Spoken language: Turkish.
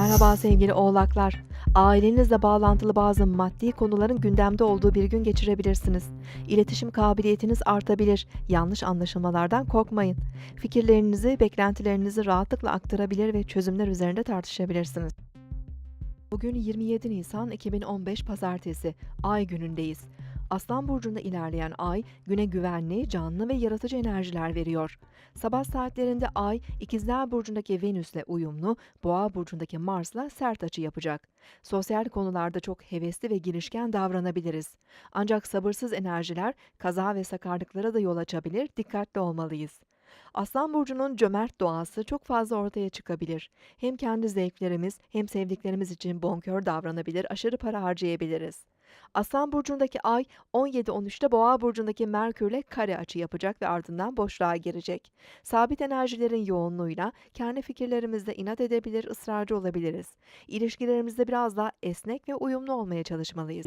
Merhaba sevgili oğlaklar. Ailenizle bağlantılı bazı maddi konuların gündemde olduğu bir gün geçirebilirsiniz. İletişim kabiliyetiniz artabilir. Yanlış anlaşılmalardan korkmayın. Fikirlerinizi, beklentilerinizi rahatlıkla aktarabilir ve çözümler üzerinde tartışabilirsiniz. Bugün 27 Nisan 2015 Pazartesi, Ay günündeyiz. Aslan burcunda ilerleyen ay güne güvenli, canlı ve yaratıcı enerjiler veriyor. Sabah saatlerinde ay İkizler burcundaki Venüs'le uyumlu, Boğa burcundaki Mars'la sert açı yapacak. Sosyal konularda çok hevesli ve girişken davranabiliriz. Ancak sabırsız enerjiler kaza ve sakarlıklara da yol açabilir, dikkatli olmalıyız. Aslan burcunun cömert doğası çok fazla ortaya çıkabilir. Hem kendi zevklerimiz hem sevdiklerimiz için bonkör davranabilir, aşırı para harcayabiliriz. Aslan burcundaki ay 17-13'te Boğa burcundaki Merkürle kare açı yapacak ve ardından boşluğa girecek. Sabit enerjilerin yoğunluğuyla kendi fikirlerimizde inat edebilir, ısrarcı olabiliriz. İlişkilerimizde biraz daha esnek ve uyumlu olmaya çalışmalıyız.